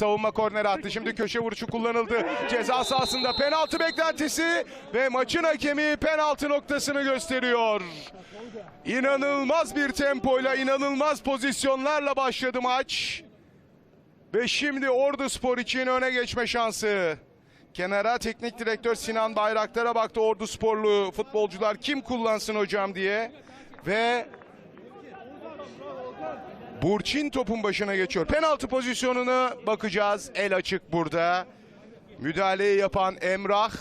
Savunma korneri attı. Şimdi köşe vuruşu kullanıldı. Ceza sahasında penaltı beklentisi ve maçın hakemi penaltı noktasını gösteriyor. İnanılmaz bir tempoyla, inanılmaz pozisyonlarla başladı maç. Ve şimdi Ordu Spor için öne geçme şansı. Kenara teknik direktör Sinan Bayraktar'a baktı Ordu Sporlu futbolcular kim kullansın hocam diye. Ve Burçin topun başına geçiyor. Penaltı pozisyonuna bakacağız. El açık burada. Müdahaleyi yapan Emrah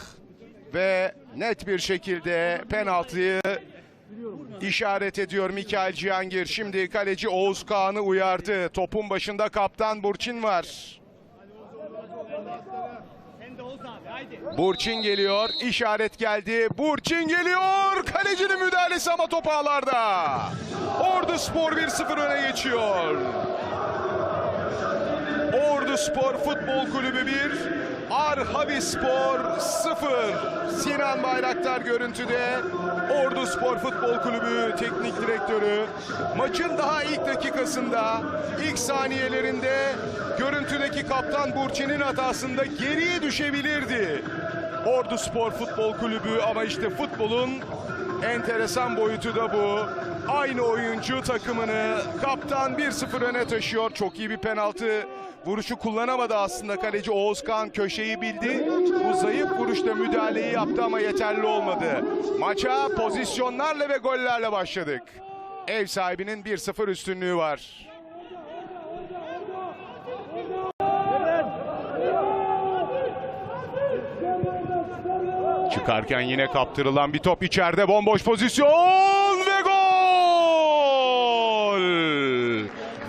ve net bir şekilde penaltıyı işaret ediyor Mikael Cihangir. Şimdi kaleci Oğuz Kağan'ı uyardı. Topun başında kaptan Burçin var. Burçin geliyor. İşaret geldi. Burçin geliyor. Müdahalesi ama top ağlarda. Ordu Spor 1-0 öne geçiyor. Ordu Spor Futbol Kulübü 1, Arhavi Spor 0. Sinan Bayraktar görüntüde. Ordu Spor Futbol Kulübü Teknik Direktörü maçın daha ilk dakikasında, ilk saniyelerinde görüntüdeki kaptan Burçin'in hatasında geriye düşebilirdi. Ordu Spor Futbol Kulübü ama işte futbolun enteresan boyutu da bu. Aynı oyuncu takımını kaptan 1-0 öne taşıyor. Çok iyi bir penaltı vuruşu kullanamadı aslında kaleci Oğuzkan köşeyi bildi. Bu zayıf vuruşta müdahaleyi yaptı ama yeterli olmadı. Maça pozisyonlarla ve gollerle başladık. Ev sahibinin 1-0 üstünlüğü var. Çıkarken yine kaptırılan bir top içeride bomboş pozisyon ve gol!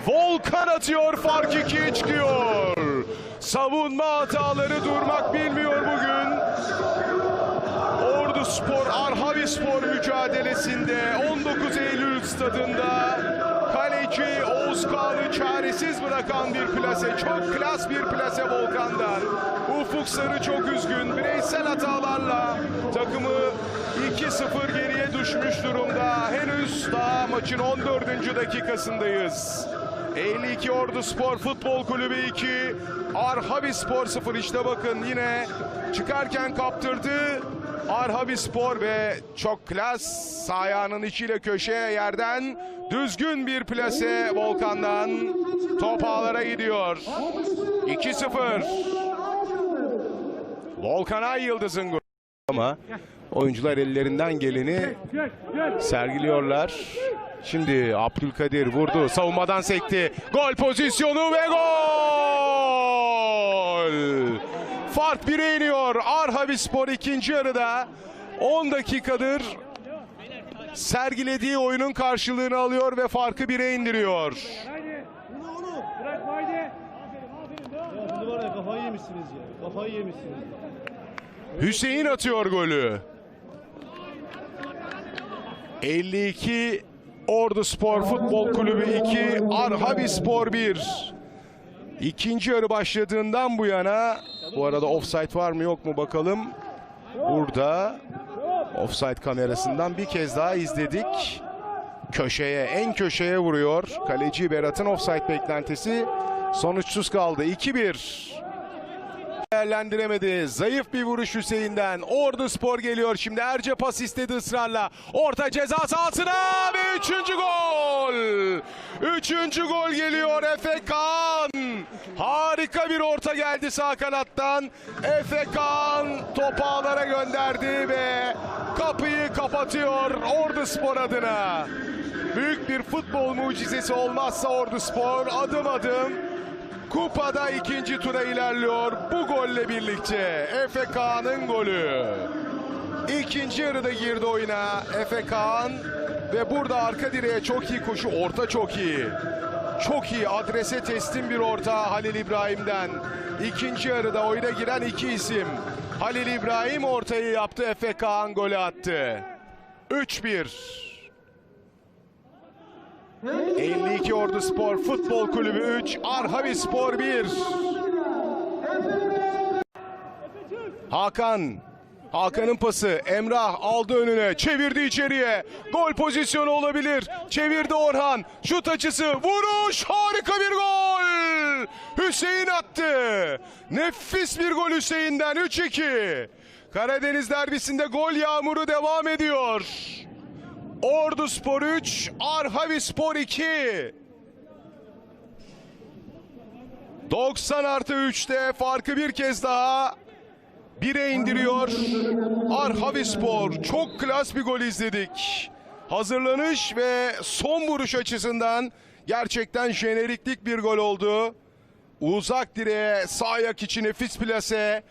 Volkan atıyor fark 2'ye çıkıyor. Savunma hataları durmak bilmiyor bugün. Ordu Spor Arhavi Spor mücadelesinde 19 Eylül stadında kaleci Oğuz Kağan'ı çaresiz bırakan bir plase. Çok klas bir plase Volkan'dan. Ufuk Sarı çok üzgün. Bireysel hatalarla takımı 2-0 geriye düşmüş durumda. Henüz daha maçın 14. dakikasındayız. 52 Ordu Spor Futbol Kulübü 2, Arhavi Spor 0. İşte bakın yine çıkarken kaptırdı. Arhavi Spor ve çok klas sağ ayağının içiyle köşeye yerden düzgün bir plase Volkan'dan top ağlara gidiyor. 2-0. Volkan Ay Yıldız'ın. Ama oyuncular ellerinden geleni sergiliyorlar. Şimdi Abdülkadir vurdu. Savunmadan sekti. Gol pozisyonu ve gol! Fark 1'e iniyor. Arhavi ikinci yarıda 10 dakikadır sergilediği oyunun karşılığını alıyor ve farkı 1'e indiriyor. Hüseyin atıyor golü. 52 Ordu Spor Futbol Kulübü 2, Arhavi Spor 1. İkinci yarı başladığından bu yana bu arada offside var mı yok mu bakalım. Burada offside kamerasından bir kez daha izledik. Köşeye, en köşeye vuruyor. Kaleci Berat'ın offside beklentisi sonuçsuz kaldı. 2-1 değerlendiremedi. Zayıf bir vuruş Hüseyin'den. Ordu Spor geliyor şimdi. Erce pas istedi ısrarla. Orta ceza sahasına ve üçüncü gol. Üçüncü gol geliyor Efe Kan. Harika bir orta geldi sağ kanattan. Efe Kan topu ağlara gönderdi ve kapıyı kapatıyor Ordu Spor adına. Büyük bir futbol mucizesi olmazsa Ordu Spor adım adım Kupada ikinci tura ilerliyor bu golle birlikte. Efe Kağan'ın golü. İkinci yarıda girdi oyuna Efe Kağan ve burada arka direğe çok iyi koşu, orta çok iyi. Çok iyi adrese teslim bir orta Halil İbrahim'den. İkinci yarıda oyuna giren iki isim. Halil İbrahim ortayı yaptı, Efe Kağan golü attı. 3-1. 52 Ordu Spor Futbol Kulübü 3, Arhavi Spor 1. Hakan. Hakan'ın pası. Emrah aldı önüne. Çevirdi içeriye. Gol pozisyonu olabilir. Çevirdi Orhan. Şut açısı. Vuruş. Harika bir gol. Hüseyin attı. Nefis bir gol Hüseyin'den 3-2. Karadeniz derbisinde gol yağmuru devam ediyor. Ordu Spor 3, Arhavi Spor 2. 90 artı 3'te farkı bir kez daha 1'e indiriyor. Arhavi Spor çok klas bir gol izledik. Hazırlanış ve son vuruş açısından gerçekten jeneriklik bir gol oldu. Uzak direğe sağ ayak içi nefis plase.